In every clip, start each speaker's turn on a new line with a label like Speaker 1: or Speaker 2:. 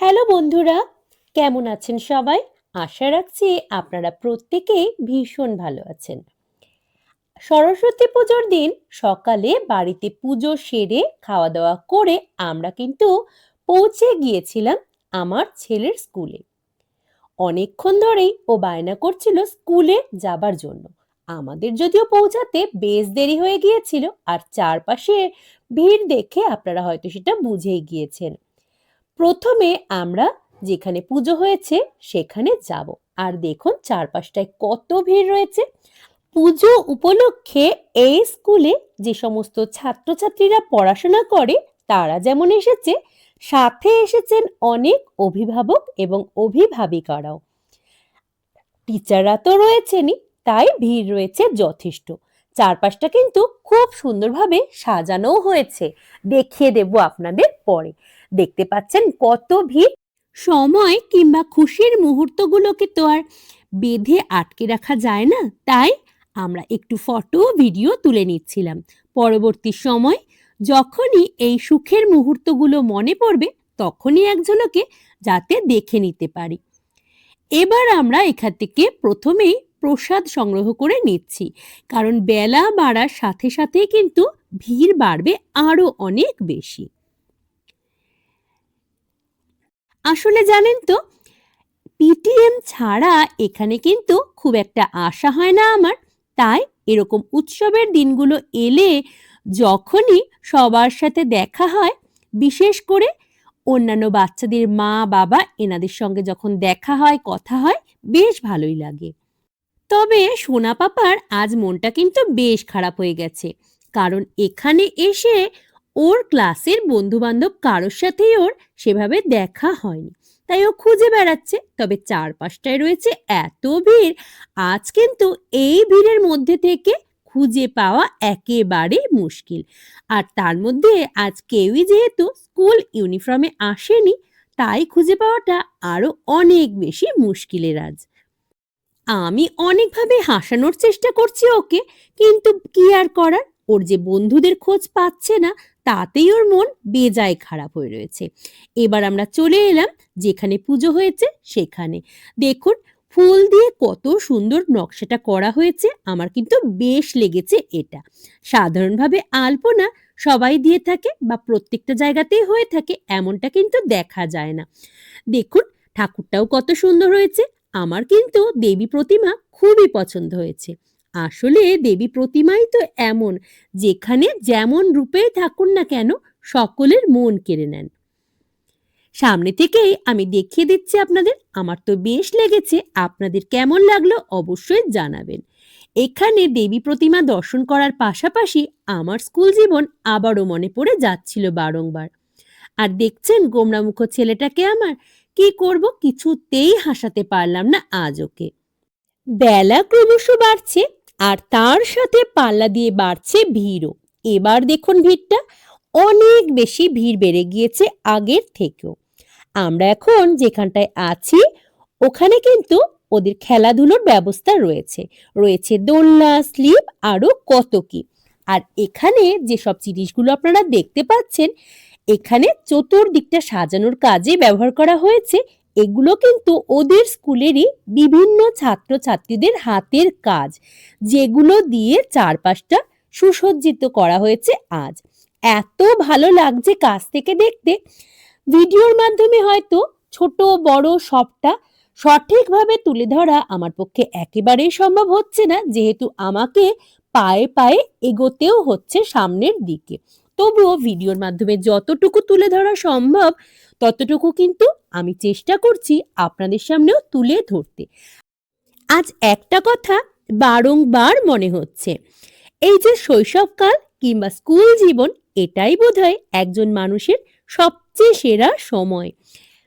Speaker 1: Hello বন্ধুরা, কেমন আছেন সবাই? আশা রাখছি আপনারা প্রত্যেকেই ভীষণ ভালো আছেন। সরস্বতী পুজোর দিন সকালে বাড়িতে পুজো সেরে খাওয়া দাওয়া করে আমরা কিন্তু পৌঁছে গিয়েছিলাম আমার ছেলের স্কুলে। অনেকক্ষণ ধরেই ও বায়না করছিল স্কুলে যাবার জন্য। আমাদের যদিও পৌঁছাতে বেশ দেরি হয়ে গিয়েছিল, আর চারপাশে ভিড় দেখে আপনারা হয়তো সেটা বুঝেই গিয়েছেন। প্রথমে আমরা যেখানে পুজো হয়েছে সেখানে যাব। আর দেখুন চারপাশটায় কত ভিড় রয়েছে। পুজো উপলক্ষে এই স্কুলে যে সমস্ত ছাত্রছাত্রীরা পড়াশোনা করে, তারা যেমন এসেছে, সাথে এসেছেন অনেক অভিভাবক এবং অভিভাবিকারাও। টিচাররা তো রয়েছেনই, তাই ভিড় রয়েছে যথেষ্ট। চারপাশটা কিন্তু খুব সুন্দরভাবে সাজানোও হয়েছে। দেখিয়ে দেব আপনাদের পরে। দেখতে পাচ্ছেন কত ভিড়। সময় কিংবা খুশির মুহূর্তগুলোকে তো আর বেঁধে আটকে রাখা যায় না। তাই আমরা একটু ফটো, ভিডিও তুলে নিচ্ছিলাম। পরবর্তী সময় যখনই এই সুখের মুহূর্তগুলো মনে পড়বে, তখনই একজনকে যাতে দেখে নিতে পারি। এবার আমরা এখান থেকে প্রথমেই প্রসাদ সংগ্রহ করে নিচ্ছি। কারণ বেলা বাড়ার সাথে সাথে কিন্তু ভিড় বাড়বে আরও অনেক বেশি। আসলে জানেন তো পিটিএম ছাড়া এখানে কিন্তু খুব একটা আশা হয় না আমার। তাই এরকম উৎসবের দিনগুলো এলে যখনই সবার সাথে দেখা হয়, বিশেষ করে অন্যান্য বাচ্চাদের মা, বাবা এনাদের সঙ্গে যখন দেখা হয়, কথা হয়, বেশ ভালোই লাগে। তবে সোনা পাপার আজ মনটা কিন্তু বেশ খারাপ হয়ে গেছে। কারণ এখানে এসে ওর ক্লাসের বন্ধু বান্ধব কারোর সাথেই ওর সেভাবে দেখা হয়নি। তাই ও খুঁজে বেড়াচ্ছে, তবে চারপাশটায় রয়েছে এত ভিড়, আজ কিন্তু এই ভিড়ের মধ্যে থেকে খুঁজে পাওয়া একেবারে মুশকিল। আর তার মধ্যে আজ কেউই যেহেতু স্কুল ইউনিফর্মে আসেনি, তাই খুঁজে পাওয়াটা আরও অনেক বেশি মুশকিলের আজ। আমি অনেকভাবে হাসানোর চেষ্টা করছি ওকে, কিন্তু কি আর করার? ওর যে বন্ধুদের খোঁজ পাচ্ছে না তাতেই ওর মন বেজায় খারাপ হয়ে রয়েছে। এবার আমরা চলে এলাম যেখানে পুজো হয়েছে সেখানে। দেখুন, ফুল দিয়ে কত সুন্দর নকশাটা করা হয়েছে, আমার কিন্তু বেশ লেগেছে এটা। সাধারণভাবে আলপনা সবাই দিয়ে থাকে বা প্রত্যেকটা জায়গাতেই হয়ে থাকে, এমনটা কিন্তু দেখা যায় না। দেখুন, ঠাকুরটাও কত সুন্দর হয়েছে, আমার কিন্তু দেবী প্রতিমা খুবই পছন্দ হয়েছে। আসলে দেবী প্রতিমাই তো এমন, যেখানে যেমন রূপেই থাকুন না কেন, সকলের মন কেড়ে নেন। সামনে থেকেই আমি দেখিয়ে দিচ্ছি আপনাদের, আমার তো বেশ লেগেছে, আপনাদের কেমন লাগল অবশ্যই জানাবেন। এখানে দেবী প্রতিমা দর্শন করার পাশাপাশি আমার স্কুল জীবন আবারও মনে পড়ে যাচ্ছিল বারংবার। আর দেখছেন গোমরামুখ ছেলেটাকে আমার? কি করব কিছুতেই হাসাতে পারলাম না আজ ওকে বেলা ক্রমশ বাড়ছে আর তার সাথে পাল্লা দিয়ে বাড়ছে ভিড়ও। এবার দেখুন ভিড়টা। অনেক বেশি ভিড় বেড়ে গিয়েছে আগের থেকেও। আমরা এখন যেখানটায় আছি, ওখানে কিন্তু ওদের খেলাধুলোর ব্যবস্থা রয়েছে। রয়েছে দোলনা, স্লিপ আরও কত কি। আর এখানে যেসব জিনিসগুলো আপনারা দেখতে পাচ্ছেন, এখানে চতুর্দিকটা সাজানোর কাজে ব্যবহার করা হয়েছে। এগুলো কিন্তু ওদের স্কুলেরই বিভিন্ন ছাত্রছাত্রীদের হাতের কাজ, যেগুলো দিয়ে চারপাশটা সুসজ্জিত করা হয়েছে আজ। এত ভালো লাগছে কাছ থেকে দেখতে। ভিডিওর মাধ্যমে হয়তো ছোট, বড় সবটা সঠিকভাবে তুলে ধরা আমার পক্ষে একেবারেই সম্ভব হচ্ছে না, যেহেতু আমাকে পায়ে পায়ে এগোতেও হচ্ছে সামনের দিকে। তবুও ভিডিওর মাধ্যমে যতটুকু তুলে ধরা সম্ভব, ততটুকু কিন্তু আমি চেষ্টা করছি আপনাদের সামনেও তুলে ধরতে। আজ একটা কথা বারংবার মনে হচ্ছে। এই যে শৈশবকাল কিংবা স্কুল জীবন, এটাই বোধহয় একজন মানুষের সবচেয়ে সেরা সময়।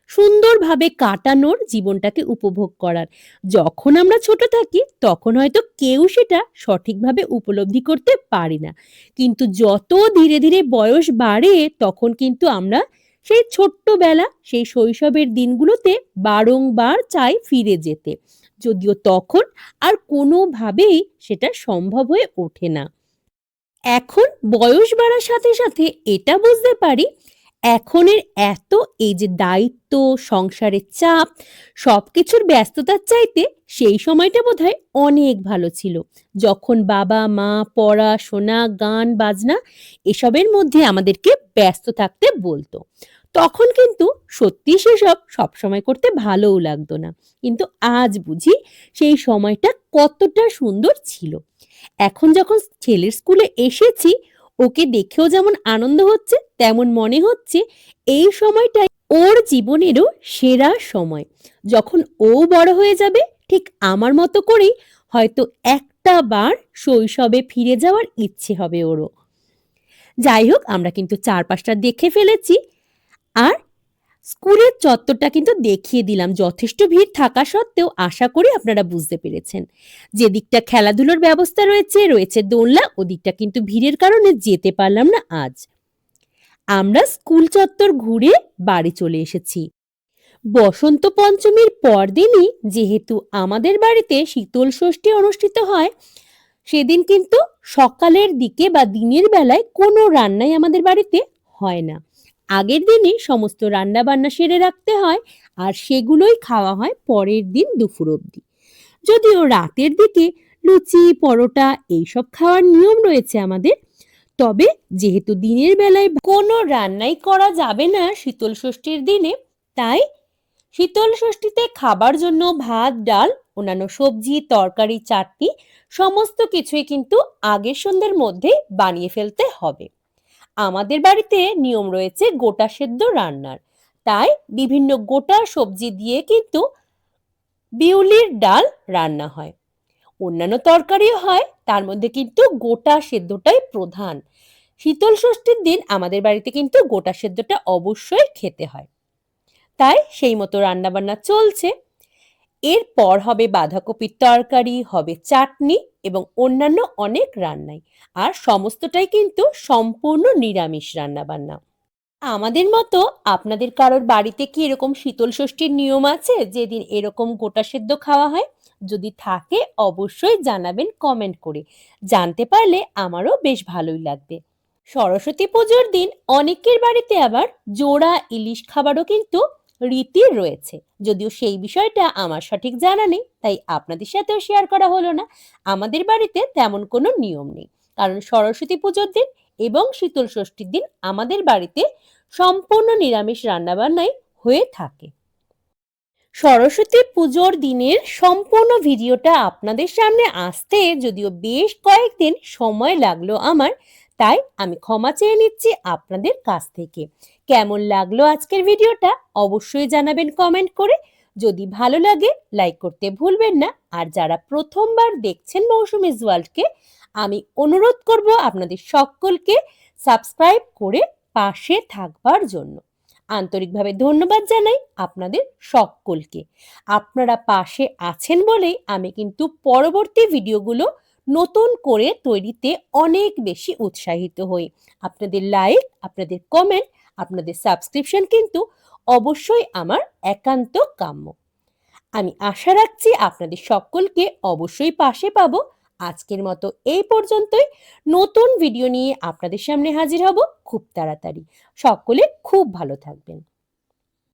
Speaker 1: সুন্দরভাবে কাটানোর জীবনটাকে উপভোগ করার। যখন আমরা ছোট থাকি, তখন হয়তো কেউ সেটা সঠিকভাবে উপলব্ধি করতে পারি না। কিন্তু যত ধীরে ধীরে বয়স বাড়ে, তখন কিন্তু আমরা সেই ছোট্টবেলা, সেই শৈশবের দিনগুলোতে বারংবার চাই ফিরে যেতে। যদিও তখন আর কোনোভাবেই সেটা সম্ভব হয়ে ওঠে না। এখন বয়স বাড়ার সাথে সাথে এটা বুঝতে পারি, এখনের এত এই যে দায়িত্ব, সংসারের চাপ, সবকিছুর ব্যস্ততার চাইতে সেই সময়টা বোধহয় অনেক ভালো ছিল। যখন বাবা, মা পড়াশোনা গান, বাজনা এসবের মধ্যে আমাদেরকে ব্যস্ত থাকতে বলতো। তখন কিন্তু সত্যি সেসব সবসময় করতে ভালোও লাগতো না। কিন্তু আজ বুঝি সেই সময়টা কতটা সুন্দর ছিল। এখন যখন ছেলের স্কুলে এসেছি, ওকে দেখেও যেমন আনন্দ হচ্ছে, তেমন মনে হচ্ছে এই সময়টাই ওর জীবনেরও সেরা সময়। যখন ও বড় হয়ে যাবে, ঠিক আমার মতো করেই হয়তো একটা বার শৈশবে ফিরে যাওয়ার ইচ্ছে হবে ওরও। যাই হোক, আমরা কিন্তু চারপাশটা দেখে ফেলেছি আর স্কুলের চত্বরটা কিন্তু দেখিয়ে দিলাম। যথেষ্ট ভিড় থাকা সত্ত্বেও আশা করি আপনারা বুঝতে পেরেছেন। যেদিকটা খেলাধুলোর ব্যবস্থা রয়েছে রয়েছে দোলনা ওদিকটা কিন্তু ভিড়ের কারণে যেতে পারলাম না আজ। আমরা স্কুল চত্বর ঘুরে বাড়ি চলে এসেছি। বসন্ত পঞ্চমীর পরদিনই যেহেতু আমাদের বাড়িতে শীতল ষষ্ঠী অনুষ্ঠিত হয়, সেদিন কিন্তু সকালের দিকে বা দিনের বেলায় কোনো রান্নাই আমাদের বাড়িতে হয় না। আগের দিনে সমস্ত রান্না বান্না সেরে রাখতে হয় আর সেগুলোই খাওয়া হয় পরের দিন দুপুর অবধি। যদিও রাতের দিকে লুচি, পরোটা এইসব খাওয়ার নিয়ম রয়েছে আমাদের, তবে যেহেতু দিনের বেলায় কোনো রান্নাই করা যাবে না শীতল ষষ্ঠীর দিনে, তাই শীতল ষষ্ঠীতে খাবার জন্য ভাত, ডাল, অন্যান্য সবজি, তরকারি, চাটনি, সমস্ত কিছুই কিন্তু আগের সন্ধ্যের মধ্যে বানিয়ে ফেলতে হবে। আমাদের বাড়িতে নিয়ম রয়েছে গোটা সেদ্ধ রান্নার। তাই বিভিন্ন গোটা সবজি দিয়ে কিন্তু বিউলির ডাল রান্না হয়। অন্যান্য তরকারিও হয়, তার মধ্যে কিন্তু গোটা সেদ্ধটাই প্রধান। শীতল ষষ্ঠীর দিন আমাদের বাড়িতে কিন্তু গোটা সেদ্ধটা অবশ্যই খেতে হয়। তাই সেই মতো রান্নাবান্না চলছে। এরপর হবে বাঁধাকপির তরকারি, হবে চাটনি এবং অন্যান্য অনেক রান্নাই। আর সমস্তটাই কিন্তু সম্পূর্ণ নিরামিষ রান্নাবান্না। আমাদের মতো আপনাদের কারোর বাড়িতে কি এরকম শীতল ষষ্ঠীর নিয়ম আছে? যেদিন এরকম গোটা সেদ্ধ খাওয়া হয়? যদি থাকে, অবশ্যই জানাবেন কমেন্ট করে। জানতে পারলে আমারও বেশ ভালোই লাগবে। সরস্বতী পুজোর দিন অনেকের বাড়িতে আবার জোড়া ইলিশ খাবারও কিন্তু রীতি রয়েছে। যদিও সেই বিষয়টা আমার সঠিক জানা নেই, তাই আপনাদের সাথেও শেয়ার করা হলো না। আমাদের বাড়িতে তেমন কোনো নিয়ম নেই। কারণ সরস্বতী পুজোর দিন এবং শীতল ষষ্ঠীর দিন আমাদের বাড়িতে সম্পূর্ণ নিরামিষ রান্নাবান্নাই হয়ে থাকে। সরস্বতী পুজোর দিনের সম্পূর্ণ ভিডিওটা আপনাদের সামনে আসতে যদিও বেশ কয়েকদিন সময় লাগল আমার তাই আমি ক্ষমা চেয়ে নিচ্ছি আপনাদের কাছ থেকে। কেমন লাগল আজকের ভিডিওটা অবশ্যই জানাবেন কমেন্ট করে। যদি ভালো লাগে, লাইক করতে ভুলবেন না। আর যারা প্রথমবার দেখছেন মৌসুমি ওয়ার্ল্ডকে, আমি অনুরোধ করব আপনাদের সকলকে সাবস্ক্রাইব করে পাশে থাকবার জন্য। আন্তরিকভাবে ধন্যবাদ জানাই আপনাদের সকলকে। আপনারা পাশে আছেন বলেই আমি কিন্তু পরবর্তী ভিডিওগুলো নতুন করে তৈরিতে অনেক বেশি উৎসাহিত হই। আপনাদের লাইক আপনাদের কমেন্ট আপনাদের সাবস্ক্রিপশন কিন্তু অবশ্যই আমার একান্ত কাম্য। আমি আশা রাখছি আপনাদের সকলকে অবশ্যই পাশে পাবো। আজকের মতো এই পর্যন্তই। নতুন ভিডিও নিয়ে আপনাদের সামনে হাজির হব খুব তাড়াতাড়ি। সকলে খুব ভালো থাকবেন।